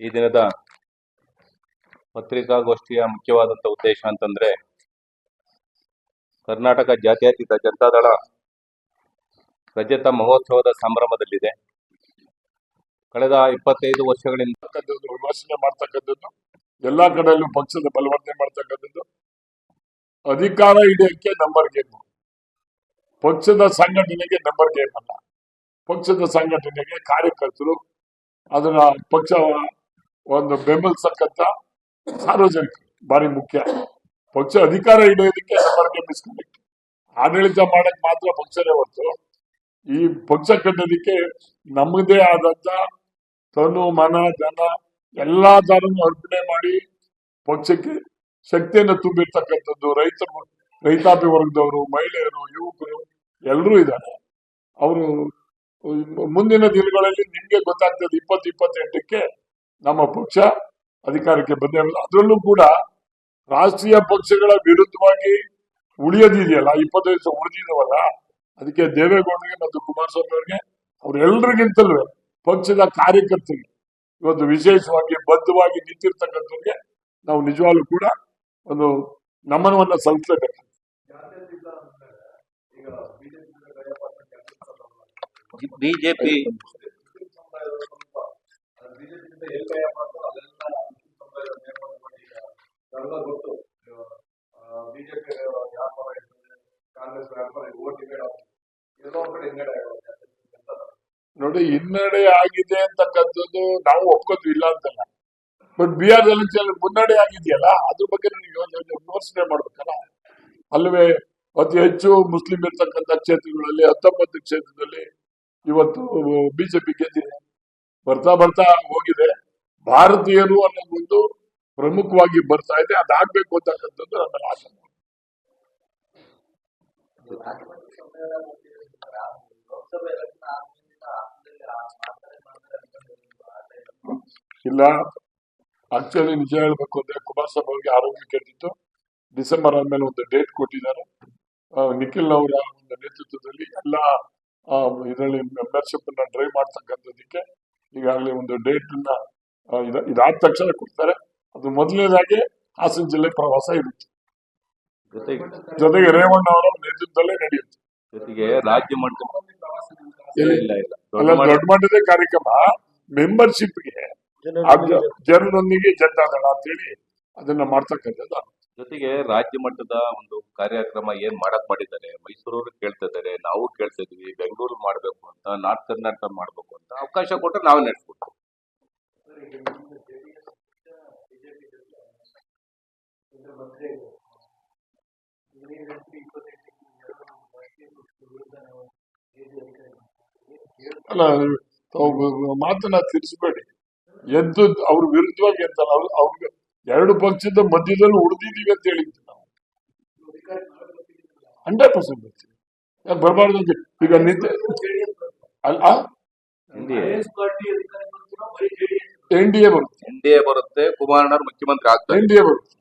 ಈ ದಿನದ ಪತ್ರಿಕಾಗೋಷ್ಠಿಯ ಮುಖ್ಯವಾದಂಥ ಉದ್ದೇಶ ಅಂತಂದ್ರೆ, ಕರ್ನಾಟಕ ಜಾತ್ಯತೀತ ಜನತಾದಳ ರಜತ ಮಹೋತ್ಸವದ ಸಂಭ್ರಮದಲ್ಲಿದೆ. ಕಳೆದ ಇಪ್ಪತ್ತೈದು ವರ್ಷಗಳಿಂದ ವಿಮರ್ಶನೆ ಮಾಡ್ತಕ್ಕಂಥದ್ದು, ಎಲ್ಲಾ ಕಡೆಯಲ್ಲೂ ಪಕ್ಷದ ಬಲವರ್ಧನೆ ಮಾಡ್ತಕ್ಕಂಥದ್ದು, ಅಧಿಕಾರ ಹಿಡಿಯಕ್ಕೆ ನಂಬರ್ ಗೇಮ್ ಪಕ್ಷದ ಸಂಘಟನೆಗೆ ನಂಬರ್ ಗೇಮ್ ಅಲ್ಲ. ಪಕ್ಷದ ಸಂಘಟನೆಗೆ ಕಾರ್ಯಕರ್ತರು ಅದನ್ನ ಪಕ್ಷ ಒಂದು ಬೆಂಬಲಿಸಕ್ಕಂತ ಸಾರ್ವಜನಿಕ, ಭಾರಿ ಮುಖ್ಯ. ಪಕ್ಷ ಅಧಿಕಾರ ಹಿಡಿಯೋದಕ್ಕೆ ಗೇಮ್ ಆಡಳಿತ ಮಾಡಕ್ ಮಾತ್ರ ಪಕ್ಷನೇ ಹೊರತು, ಈ ಪಕ್ಷ ಕಟ್ಟೋದಕ್ಕೆ ನಮ್ಮದೇ ಆದಂತ ತನು, ಮನ, ಜನ ಎಲ್ಲಾ ತರನು ಅರ್ಪಣೆ ಮಾಡಿ ಪಕ್ಷಕ್ಕೆ ಶಕ್ತಿಯನ್ನು ತುಂಬಿರ್ತಕ್ಕಂಥದ್ದು ರೈತ, ರೈತಾಪಿ ವರ್ಗದವರು, ಮಹಿಳೆಯರು, ಯುವಕರು, ಎಲ್ಲರೂ ಇದ್ದಾರೆ. ಅವರು ಮುಂದಿನ ದಿನಗಳಲ್ಲಿ ನಿಮ್ಗೆ ಗೊತ್ತಾಗ್ತದೆ ಇಪ್ಪತ್ತು ಇಪ್ಪತ್ತೆಂಟಕ್ಕೆ ನಮ್ಮ ಪಕ್ಷ ಅಧಿಕಾರಕ್ಕೆ ಬಂದೇ ಅದರಲ್ಲೂ ಕೂಡ ರಾಷ್ಟ್ರೀಯ ಪಕ್ಷಗಳ ವಿರುದ್ಧವಾಗಿ ಉಳಿಯೋದಿದೆಯಲ್ಲ, ಇಪ್ಪತ್ತೈದು ವರ್ಷ ಉಳಿದಿದವಲ್ಲ, ಅದಕ್ಕೆ ದೇವೇಗೌಡರಿಗೆ ಮತ್ತು ಕುಮಾರಸ್ವಾಮಿ ಅವರಿಗೆ, ಅವ್ರೆಲ್ರಿಗಿಂತಲೂ ಪಕ್ಷದ ಕಾರ್ಯಕರ್ತರಿಗೆ, ಇವತ್ತು ವಿಶೇಷವಾಗಿ ಬದ್ಧವಾಗಿ ನಿಂತಿರ್ತಕ್ಕಂಥವ್ರಿಗೆ ನಾವು ನಿಜವಾಗ್ಲೂ ಕೂಡ ಒಂದು ನಮನವನ್ನ ಸಲ್ಲಿಸಲೇಬೇಕು ಬಿಜೆಪಿ ಬಿಜೆಪಿ ವ್ಯಾಪಾರ ಇರ್ತದೆ ಕಾಂಗ್ರೆಸ್ ವ್ಯಾಪಾರ ಓಟ್ ಡಿವೈಡ್ ಎಲ್ಲೋ ಒಂದ್ ಕಡೆ ಹಿನ್ನಡೆ ಆಗುತ್ತೆ ನೋಡಿ, ಹಿನ್ನಡೆ ಆಗಿದೆ ಅಂತಕ್ಕಂಥದ್ದು ನಾವು ಒಪ್ಕೋತೀವಿ, ಇಲ್ಲ ಅಂತಲ್ಲ. ಬಟ್ ಬಿಹಾರ್ ಎಲೆಕ್ಷನ್ ಮುನ್ನಡೆ ಆಗಿದೆಯಲ್ಲ, ಅದ್ರ ಬಗ್ಗೆ ನೀವು ವಿಮರ್ಶನೆ ಮಾಡ್ಬೇಕಲ್ಲ. ಅಲ್ಲವೇ, ಅತಿ ಹೆಚ್ಚು ಮುಸ್ಲಿಂ ಇರ್ತಕ್ಕಂಥ ಕ್ಷೇತ್ರಗಳಲ್ಲಿ, ಹತ್ತೊಂಬತ್ತು ಕ್ಷೇತ್ರದಲ್ಲಿ ಇವತ್ತು ಬಿಜೆಪಿ ಗೆದ್ದಿದೆ. ಬರ್ತಾ ಬರ್ತಾ ಹೋಗಿದೆ. ಭಾರತೀಯರು ಅನ್ನೋದೊಂದು ಪ್ರಮುಖವಾಗಿ ಬರ್ತಾ ಇದೆ. ಅದಾಗ್ಬೇಕು ಅಂತಕ್ಕಂಥದ್ದು ನನ್ನ ಆಸೆ. ಇಲ್ಲ. ಆಕ್ಚುಲಿ ನಿಜ ಹೇಳ್ಬೇಕು ಅಂದ್ರೆ ಕುಮಾರಸ್ವಾಮಿ ಅವರಿಗೆ ಆರೋಗ್ಯ ಕೆಟ್ಟಿತ್ತು. ಡಿಸೆಂಬರ್ ಆದ್ಮೇಲೆ ಒಂದು ಡೇಟ್ ಕೊಟ್ಟಿದ್ದಾರೆ. ನಿಖಿಲ್ ಅವರ ಒಂದು ನೇತೃತ್ವದಲ್ಲಿ ಎಲ್ಲ ಇದರಲ್ಲಿ ಮೆಂಬರ್ಶಿಪ್ ಅನ್ನ ಡ್ರೈವ್ ಮಾಡ್ತಕ್ಕಂಥದ್ದಕ್ಕೆ ಈಗಾಗಲೇ ಒಂದು ಡೇಟ್ ಅನ್ನ ಇದಾದ ತಕ್ಷಣ ಕೊಡ್ತಾರೆ. ಅದು ಮೊದಲನೇದಾಗಿ ಹಾಸನ ಜಿಲ್ಲೆ ಪ್ರವಾಸ ಇರುತ್ತೆ. ಜೊತೆಗೆ ರೇವಣ್ಣ ಅವರ ನೇತೃತ್ವದಲ್ಲೇ ನಡೆಯುತ್ತೆ. ಜೊತೆಗೆ ರಾಜ್ಯ ಮಟ್ಟ ದೊಡ್ಡ ಮಟ್ಟದ ಕಾರ್ಯಕ್ರಮ ಮೆಂಬರ್ಶಿಪ್ಗೆ ಜನರೊಂದಿಗೆ. ಅಂತ ಅಂತೇಳಿ ಅದನ್ನ ಮಾಡ್ತಕ್ಕಂಥದ್ದು ಜೊತೆಗೆ ರಾಜ್ಯ ಮಟ್ಟದ ಒಂದು ಕಾರ್ಯಕ್ರಮ ಏನ್ ಮಾಡಕ್ ಮಾಡಿದ್ದಾರೆ? ಮೈಸೂರವ್ರು ಕೇಳ್ತಾ ಇದ್ದಾರೆ, ನಾವು ಕೇಳ್ತಾ ಇದೀವಿ ಬೆಂಗಳೂರು ಮಾಡ್ಬೇಕು ಅಂತ, ನಾರ್ತ್ ಕರ್ನಾಟಕ ಮಾಡ್ಬೇಕು ಅಂತ ಅವಕಾಶ ಕೊಟ್ಟರೆ ನಾವು ನಡೆಸ್ಬೇಕು. ಅಲ್ಲ ಮಾತನ್ನ ತಿರ್ಸ್ಬೇಡಿ ಎದ್ದು ಅವ್ರ ವಿರುದ್ಧವಾಗಿ ಎಂತಲ್ಲ, ಅವ್ರು ಅವ್ರಿಗೆ ಎರಡು ಪಕ್ಷದ ಮಧ್ಯದಲ್ಲಿ ಉಳಿದಿದ್ದೀವಿ ಅಂತ ಹೇಳಿದ್ವಿ ನಾವು. ಹಂಡ್ರೆಡ್ ಪರ್ಸೆಂಟ್ ಬರ್ತೀವಿ. ಯಾಕೆ ಬರಬಾರ್ದು ಅಂತ? ಈಗ ನಿಂತೆ ಅಲ್ಲ ಎನ್ ಡಿ ಎ ಬರುತ್ತೆ ಎನ್ ಡಿ ಎ ಬರುತ್ತೆ. ಕುಮಾರಣ್ಣವ್ರು ಮುಖ್ಯಮಂತ್ರಿ ಆಗ್ತಾರೆ. ಎನ್ ಡಿ ಎ ಬರುತ್ತೆ.